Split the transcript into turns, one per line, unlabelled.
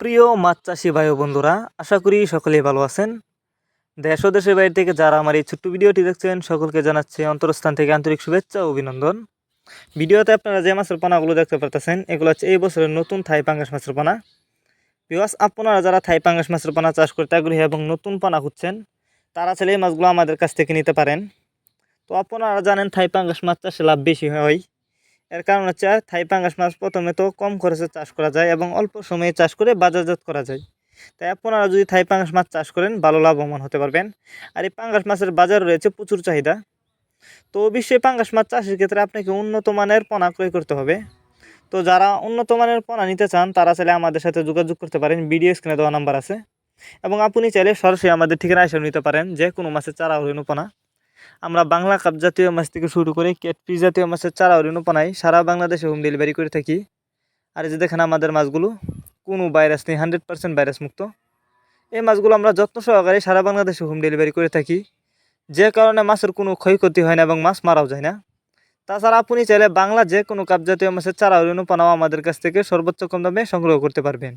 প্রিয় মাছ চাষি ভাই বন্ধুরা, আশা করি সকলেই ভালো আছেন। দেশ ও দেশের বাইরে থেকে যারা আমার এই ছোট্ট ভিডিওটি দেখছেন, সকলকে জানাচ্ছি অন্তরস্থান থেকে আন্তরিক শুভেচ্ছা ও অভিনন্দন। ভিডিওতে আপনারা যে মাছের পানাগুলো দেখতে পারতেছেন, এগুলো হচ্ছে এই বছরের নতুন থাই পাঙ্গাস মাছের পানা। বিকজ আপনারা যারা থাই পাঙ্গাস মাছের পানা চাষ করতে আগ্রহী এবং নতুন পানা খুঁজছেন, তারা চাইলে এই মাছগুলো আমাদের কাছ থেকে নিতে পারেন। তো আপনারা জানেন থাই পাঙ্গাস মাছ চাষে লাভ বেশি হয়। এর কারণ হচ্ছে থাই পাঙ্গাস মাছ প্রথমে তো কম খরচে চাষ করা যায় এবং অল্প সময়ে চাষ করে বাজারজাত করা যায়। তাই আপনারা যদি থাই পাঙ্গাস মাছ চাষ করেন, ভালো লাভবান হতে পারবেন। আর এই পাঙ্গাস মাছের বাজার রয়েছে প্রচুর চাহিদা। তো অবশ্যই পাঙ্গাস মাছ চাষের ক্ষেত্রে আপনাকে উন্নত মানের পোনা ক্রয় করতে হবে। তো যারা উন্নত মানের পোনা নিতে চান, তারা চাইলে আমাদের সাথে যোগাযোগ করতে পারেন। ভিডিও স্ক্রিনে দেওয়া নাম্বার আছে। এবং আপনি চাইলে সরাসরি আমাদের ঠিকানা এসে নিতে পারেন যে কোনো মাছের চারা হরিণ পোনা। আমরা বাংলা কাপ জাতীয় মাছ থেকে শুরু করে কেটপি জাতীয় মাছের চারা হরিণ পোনাই সারা বাংলাদেশে হোম ডেলিভারি করে থাকি। আর যে দেখেন আমাদের মাছগুলো কোনো ভাইরাস নেই হান্ড্রেড পার্সেন্ট ভাইরাস মুক্ত। এই মাছগুলো আমরা যত্ন সহকারে সারা বাংলাদেশে হোম ডেলিভারি করে থাকি। যে কারণে মাছের কোনো ক্ষয়ক্ষতি হয় না এবং মাছ মারাও যায় না। তাছাড়া আপনি চাইলে বাংলা যে কোনো কাপ জাতীয় মাছের চারা হরিণ পোনাও আমাদের কাছ থেকে সর্বোচ্চ কম দামে সংগ্রহ করতে পারবেন।